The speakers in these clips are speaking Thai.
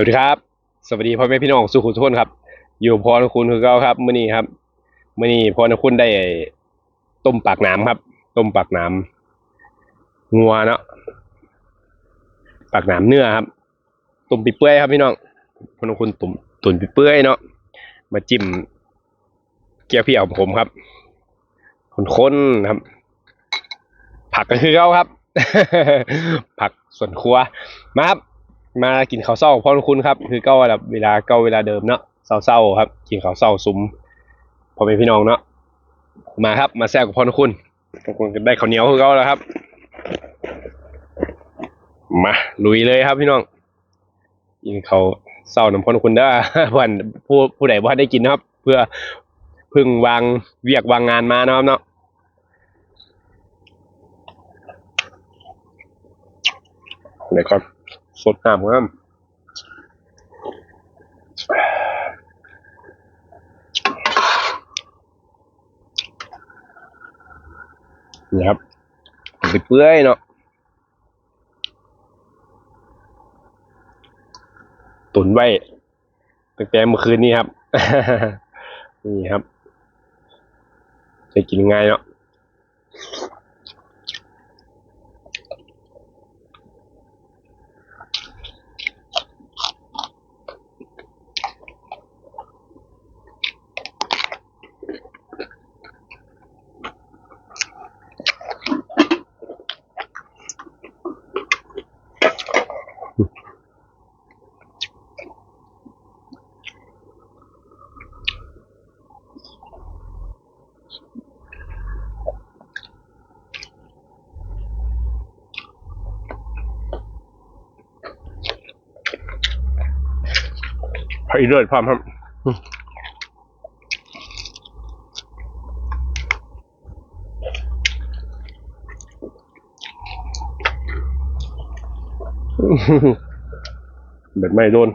วัสดีครับ สวัสดีพ่อแม่พี่น้องสุขุทุนครับ อยู่พรคุณคือเก้าครับมื้อนี้ครับมื้อนี้พรคุณได้ต้มปากน้ำครับ ต้มปากน้ำงัวเนาะปากน้ำเนื้อครับต้มปีเปื่อยครับพี่น้องพรคุณตุ่มตุ่นปีเปื่อยเนาะมาจิ้มเกี๊ยวพี่เอาผมครับคนๆครับ ผักก็คือเก้าครับ ผักส่วนครัวมาครับ มากินข้าวเศร้าพ่อคุณครับ คือเก้าแบบเวลาเก้าเวลาเดิมเนาะเศร้าๆครับ กินข้าวเศร้าซุ้มพ่อแม่พี่น้องเนาะมาครับ มาแซ่กับพ่อคุณพ่อคุณได้ข้าวเหนียวคือเก้าแล้วครับ มาลุยเลยครับพี่น้องกินข้าวเศร้าน้ำพ่อคุณเด้อเพื่อนผู้ผู้ใดว่าได้กินนะครับ เพื่อเพึ่งวางเวียกวางงานมานะครับเนาะเดี๋ยวก่อน สดน้ำครับนี่ครับไปเปื่อยเนาะตุนไว้ตั้งแต่เมื่อคืนนี้ครับ นี่ครับ จะกินง่ายเนาะ ให้เลือดพร้อมครับเบ็ดไม่โดน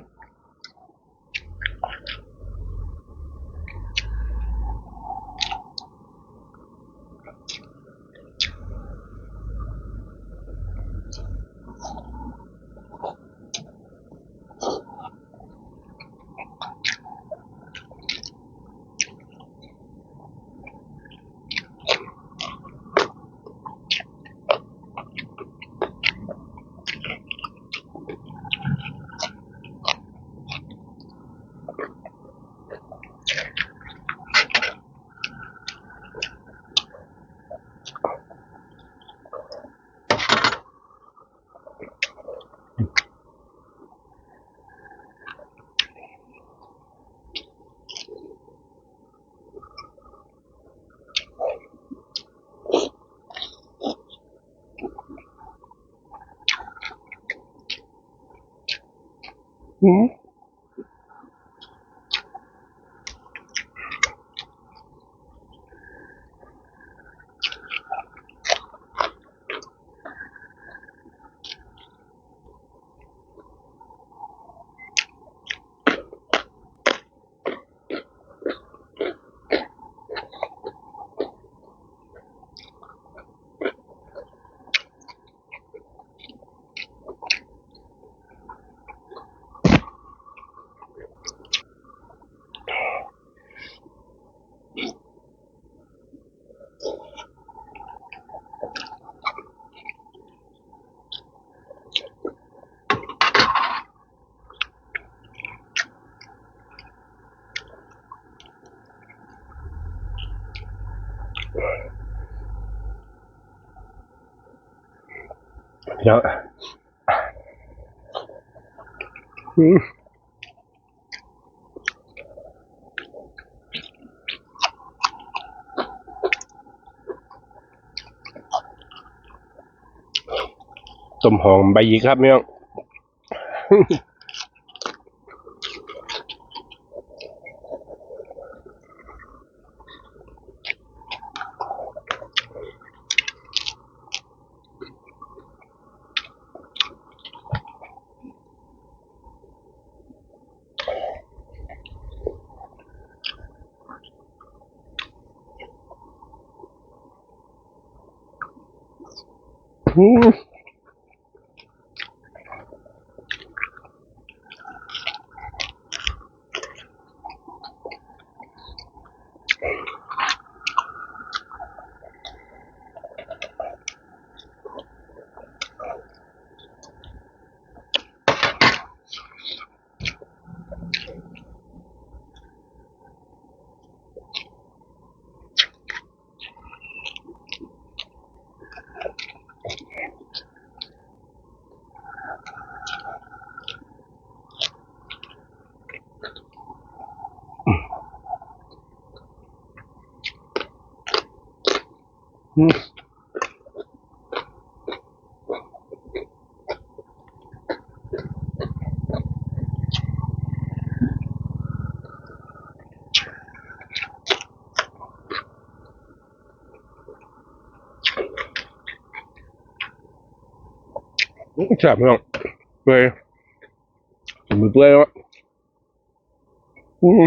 อื มแล้วอืมต้มหอมใบหยีครับพี่น้อ ง แซ่บพี่น้องเปื่อยมือเปื่อยแล้วอืม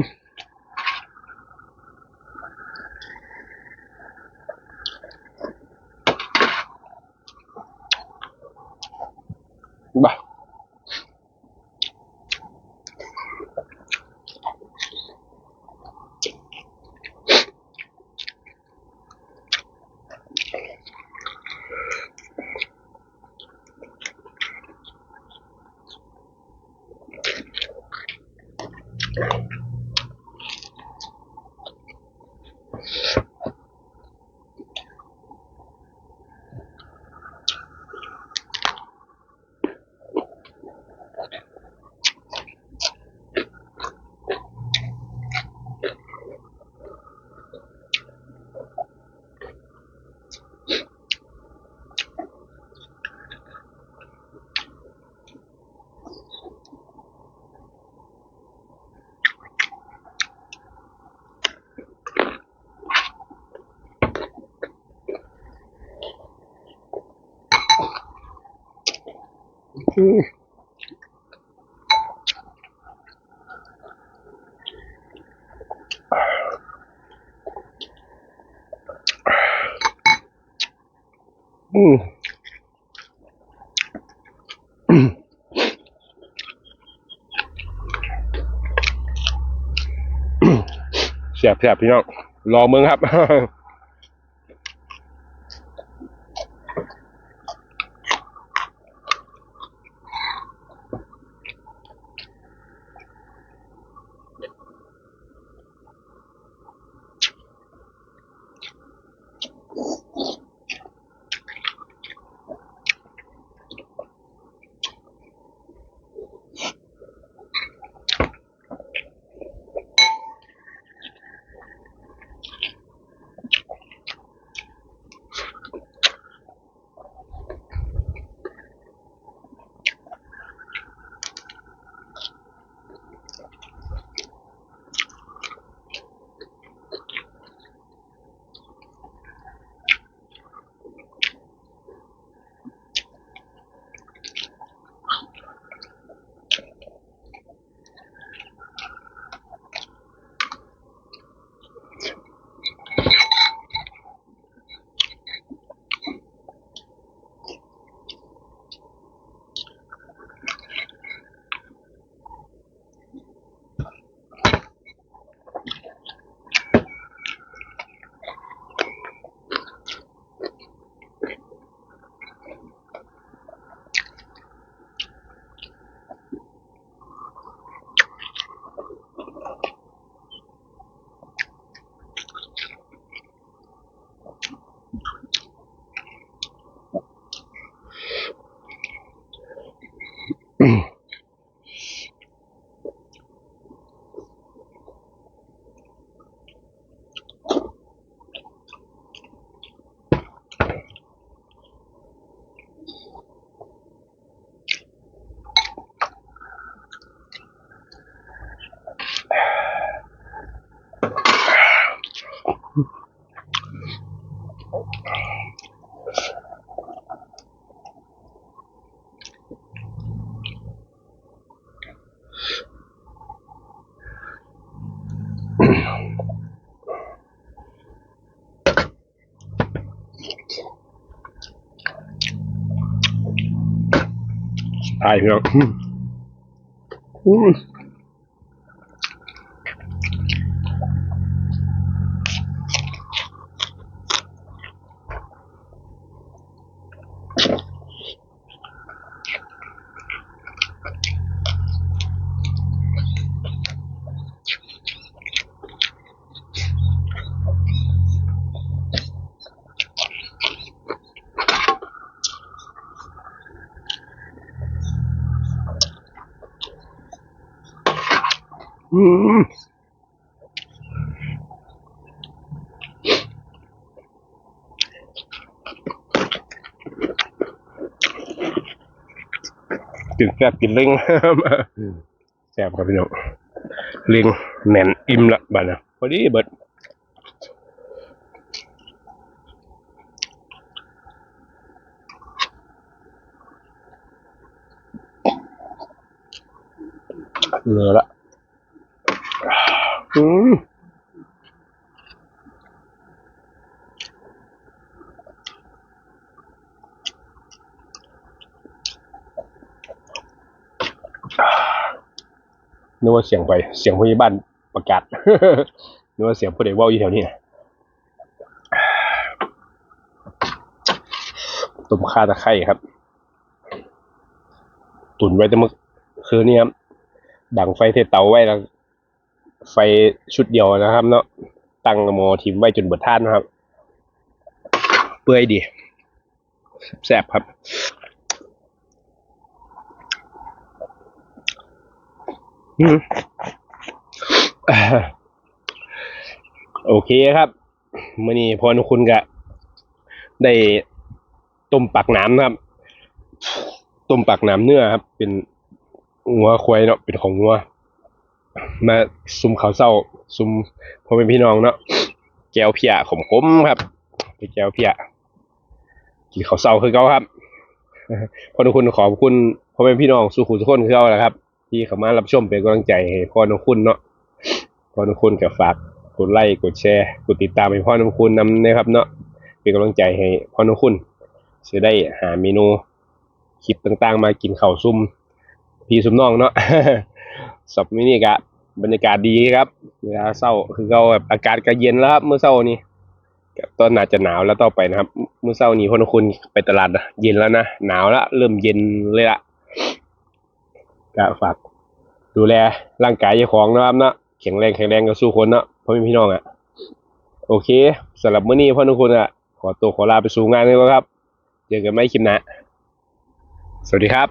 background. อืมอืมแซ่บแซ่บพี่น้องรอมึงครับ ตายพี่น้อง กินแซ่บกินเล้งแซ่บครับพี่น้องเล้งแน่นอิ่มละบ้านนะพอดีเบิดเหลือละอืม นึกว่าเสียงไป เสียงพยาบ้าลประกาศนึกว่าเสียงผู้ใดว่าอยู่แถวนี้นะต้มข่าตะไคร่ครับ ตุ่นไว้แต่เมื่อคืนนี้ครับ ดังไฟเทเตาไว้แล้ว ไฟชุดเดียวนะครับ เนาะ ตั้งมอทิมไว้จนเบิดท่านนะครับ เปื่อยดี แซ่บครับ อืม โอเคครับมื่อนี้พอนุคุณก็ได้ต้มปักน้ำนะครับต้มปักน้ำเนื้อครับ เป็นงัวควายเนาะเป็นของงัว มาซุ่มข้าวเศร้า ซุ่มพ่อเป็นพี่น้องเนาะแก้วเพียขมๆครับไปแก้วเพียกินข้าวเศร้าคือเก่าครับพอนุคุณขอบคุณพ่อเป็นพี่น้องสุขุมทุกคนคือเก่าแหละครับ ที่เข้ามารับชมเป็นกำลังใจให้พ่อนุคุณเนาะพ่อนุคุณกับฝากกดไลค์กดแชร์กดติดตามให้พ่อนุคุณนำนะครับ เนาะเป็นกำลังใจให้พ่อนุคุณจะได้หาเมนูคลิปต่างๆ มากินข้าวซุ่มพี่ซุ่มน้องเนาะสับมินี่กะบรรยากาศดีครับเวลาเศร้าคือเราแบบอากาศก็เย็นแล้วครับเมื่อเช้านี้ตอนน่าจะหนาวแล้วต่อไปนะครับ เมื่อเช้านี้พ่อนุคุณไปตลาดเย็นแล้วนะหนาวแล้วเริ่มเย็นเลยละ ก็ฝากดูแลร่างกายเจ้าของนะครับเนาะแข็งแรงแข็งแรงก็สู้คนเนาะพ่อแม่พี่น้องอะ โอเคสำหรับมื้อนี้พ่อทุกคนอะ ขอตัวขอลาไปสู่งานเลยครับเจอกันไม่คลิปหนะสวัสดีครับ